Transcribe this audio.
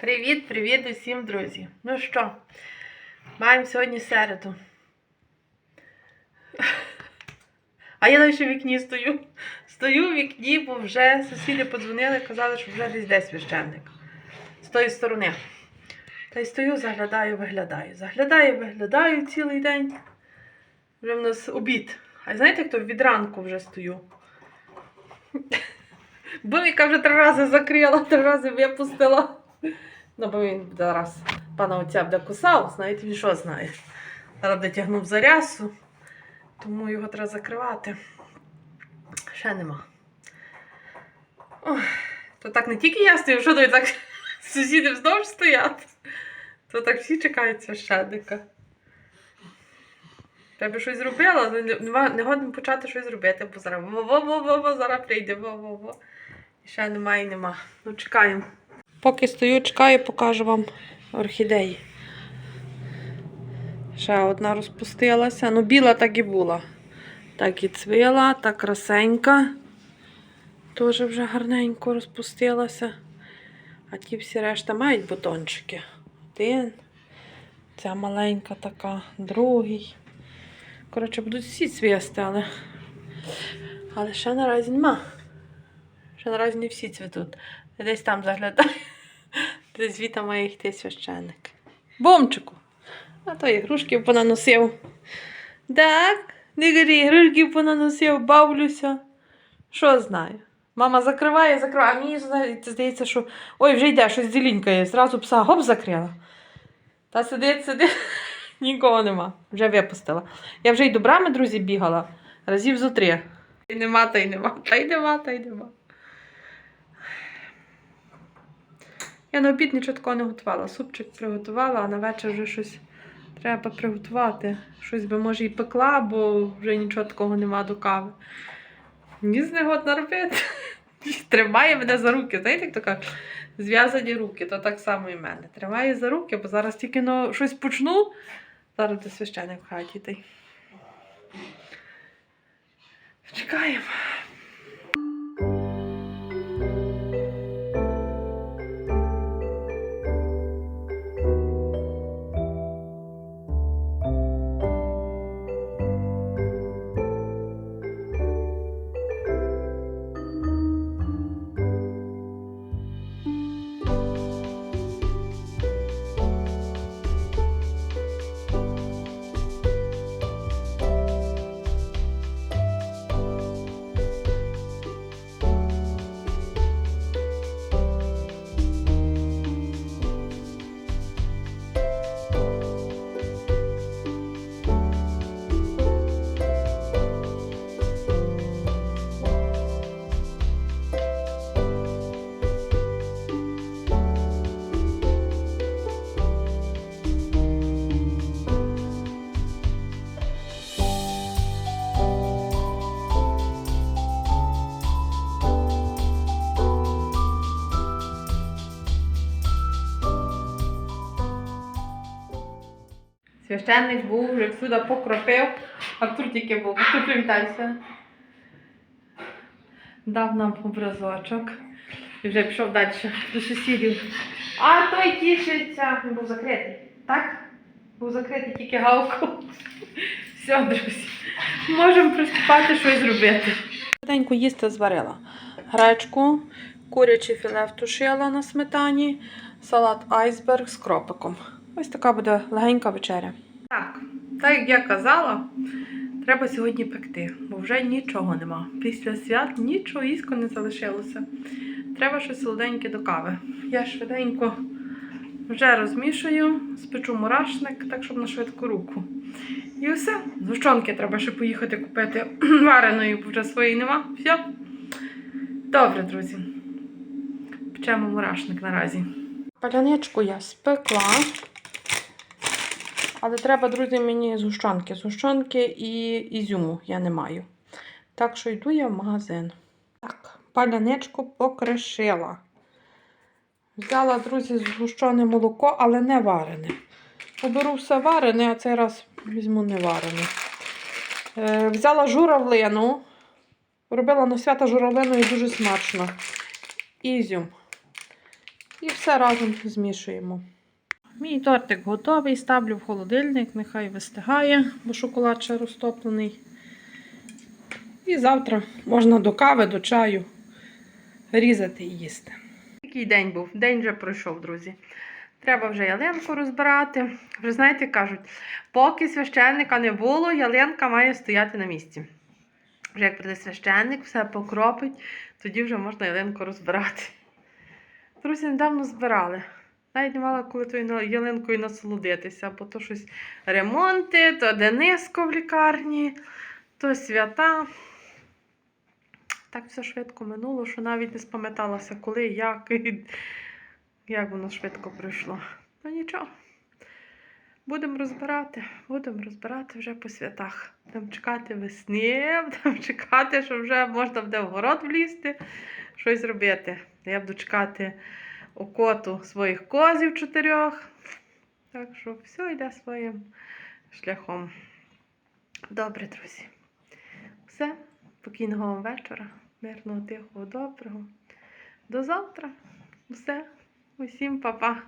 Привіт, привіт усім, друзі. Ну що, маємо сьогодні середу. А я навіть в вікні стою. Стою в вікні, бо вже сусіди подзвонили, казали, що вже десь де священник. З тої сторони. Та й стою, заглядаю, виглядаю. Заглядаю, виглядаю цілий день. Вже в нас обід. А знаєте, хто від ранку вже стою? Буміка вже три рази закрила, три рази випустила. Ну, бо він зараз пана отця буде кусав, знаєте, він що знає. Зараз буде тягнув за рясу, тому його треба закривати. Ще нема. Ой, то так не тільки я стою, що то і так сусіди вздовж стоять. То так всі чекають священника. Треба щось зробила, але не, годно почати щось робити, бо зараз во-во-во-во, зараз прийде во-во-во. І ще немає і нема. Ну, чекаємо. Поки стою, чекаю, покажу вам орхідеї. Ще одна розпустилася. Ну, біла так і була. Так і цвіла, так красенька. Теж вже гарненько розпустилася. А ті всі решта мають бутончики. Один. Ця маленька така, другий. Коротше, будуть всі цвісти, але. Але ще наразі нема. Ще наразі не всі цвітуть. Десь там заглядаю. Десь звідти має йти священник. Бомчику. А то ігрушків понаносив. Так, не горі, ігрушків понаносив, бавлюся. Що знаю. Мама закриває, закриває. А мені здається, що ой, вже йде, щось зелінькає. Зразу пса гоп закрила. Та сидить, сидить, нікого нема. Вже випустила. Я вже й до брами, друзі, бігала. Разів зо три. І нема, та й нема, та й нема, та й нема. Я на обід нічого такого не готувала. Супчик приготувала, а на вечір вже щось треба приготувати. Щось би, може, і пекла, бо вже нічого такого нема до кави. Ні з негодна робити. Тримає мене за руки. Знаєте, як то кажуть? Зв'язані руки, то так само і мене. Тримає за руки, бо зараз тільки ну, щось почну. Зараз до священик в хаті. Чекаємо. Священник був, вже всюди покропив. Артур тільки був. Артур, привітайся. Дав нам образочок. І вже пішов далі до сусідів. А той тішиться. Він був закритий. Так? Був закритий тільки галку. Все, друзі. Можемо приступати щось зробити. Швиденько їсти зварила. Гречку, куряче філе втушила на сметані, салат айсберг з кропиком. Ось така буде легенька вечеря. Так, так як я казала, треба сьогодні пекти, бо вже нічого нема. Після свят нічого ісько не залишилося. Треба щось солоденьке до кави. Я швиденько вже розмішую, спечу мурашник, так щоб на швидку руку. І все. Згущенки треба ще поїхати купити вареної, бо вже своєї нема. Все. Добре, друзі. Печемо мурашник наразі. Паляничку я спекла. Але треба, друзі, мені згущенки. Згущенки і ізюму я не маю. Так що йду я в магазин. Так, паляничку покришила. Взяла, друзі, згущене молоко, але не варене. Оберу все варене, а цей раз візьму не варене. Е, взяла журавлину. Робила на свята журавлину і дуже смачно. Ізюм. І все разом змішуємо. Мій тортик готовий, ставлю в холодильник, нехай вистигає, бо шоколад ще розтоплений. І завтра можна до кави, до чаю різати і їсти. Який день був? День вже пройшов, друзі. Треба вже ялинку розбирати. Вже знаєте, кажуть, поки священника не було, ялинка має стояти на місці. Вже як прийде священник, все покропить, тоді вже можна ялинку розбирати. Друзі, недавно збирали. Навіть не мала коли тою ялинкою насолодитися, бо то щось ремонти, то Дениско в лікарні, то свята. Так все швидко минуло, що навіть не спам'яталася, коли, як, і як воно швидко пройшло. Ну нічого. Будемо розбирати, будемо розбирати вже по святах. Будемо чекати весни, будемо чекати, що вже можна буде в город влізти, щось робити. Я буду чекати окоту своїх козів чотирьох. Так що все йде своїм шляхом. Добре, друзі. Все. Спокійного вам вечора, мирного, тихого, доброго. До завтра. Все. Усім па-па.